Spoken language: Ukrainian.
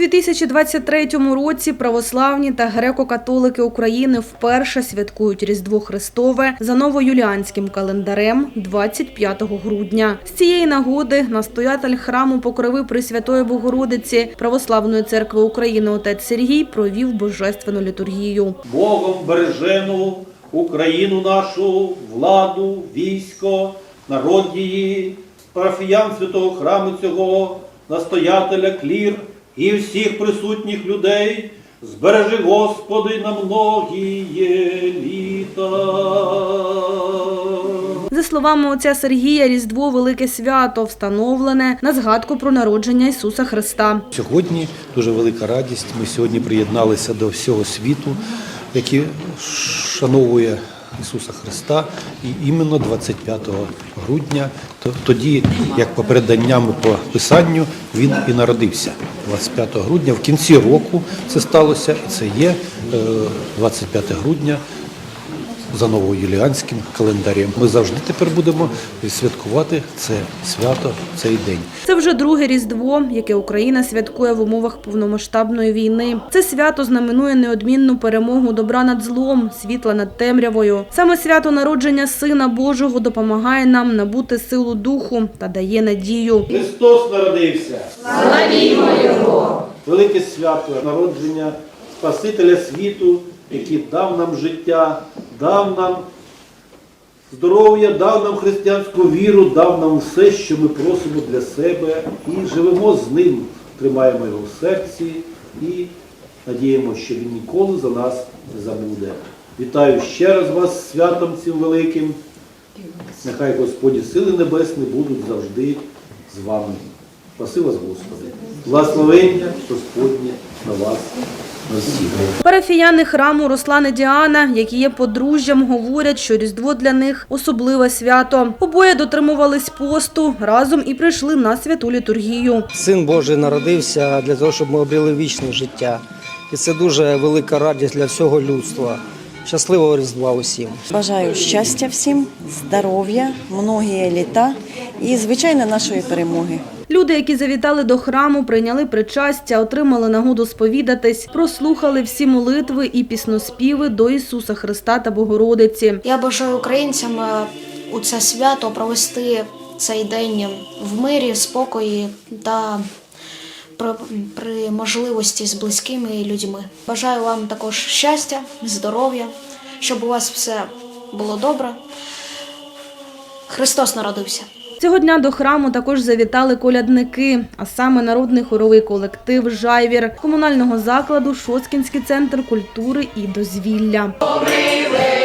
2023 році православні та греко-католики України вперше святкують Різдво Христове за новоюліанським календарем 25 грудня. З цієї нагоди настоятель храму Покрови Пресвятої Богородиці Православної церкви України отець Сергій провів божественну літургію. Богом бережену Україну нашу, владу, військо, народ її, парафіян святого храму цього, настоятеля клір і всіх присутніх людей, збережи, Господи, на многіє літа. За словами отця Сергія, Різдво велике свято встановлене на згадку про народження Ісуса Христа. Сьогодні дуже велика радість. Ми сьогодні приєдналися до всього світу, який шановує Ісуса Христа. І іменно 25 грудня, тоді, як по переданням по Писанню, він і народився. 25 грудня, в кінці року це сталося, і це є е, 25 грудня за новоюліанським календарем. Ми завжди тепер будемо святкувати це свято, цей день. Це вже друге Різдво, яке Україна святкує в умовах повномасштабної війни. Це свято знаменує неодмінну перемогу добра над злом, світла над темрявою. Саме свято народження Сина Божого допомагає нам набути силу духу та дає надію. Христос народився. Славімо Його! Велике свято народження Спасителя світу, який дав нам життя, дав нам здоров'я, дав нам християнську віру, дав нам все, що ми просимо для себе, і живемо з ним, тримаємо його в серці і надіємо, що він ніколи за нас не забуде. Вітаю ще раз вас святом цим великим. Нехай Господі сили небесні будуть завжди з вами. Спаси вас, Господи. Благословення Господнє на вас. Парафіяни храму Руслани Діана, які є подружжям, говорять, що Різдво для них особливе свято. Обоє дотримувались посту разом і прийшли на святу літургію. Син Божий народився для того, щоб ми обрели вічне життя. І це дуже велика радість для всього людства. Щасливого Різдва усім! Бажаю щастя всім, здоров'я, многі літа і, звичайно, нашої перемоги. Люди, які завітали до храму, прийняли причастя, отримали нагоду сповідатись, прослухали всі молитви і пісноспіви до Ісуса Христа та Богородиці. Я бажаю українцям е, у це свято провести цей день в мирі, спокої та при, при можливості з близькими людьми. Бажаю вам також щастя, здоров'я, щоб у вас все було добре. Христос народився. Цього дня до храму також завітали колядники, а саме народний хоровий колектив Жайвір комунального закладу Шоцкінський центр культури і дозвілля. Добрий вечір.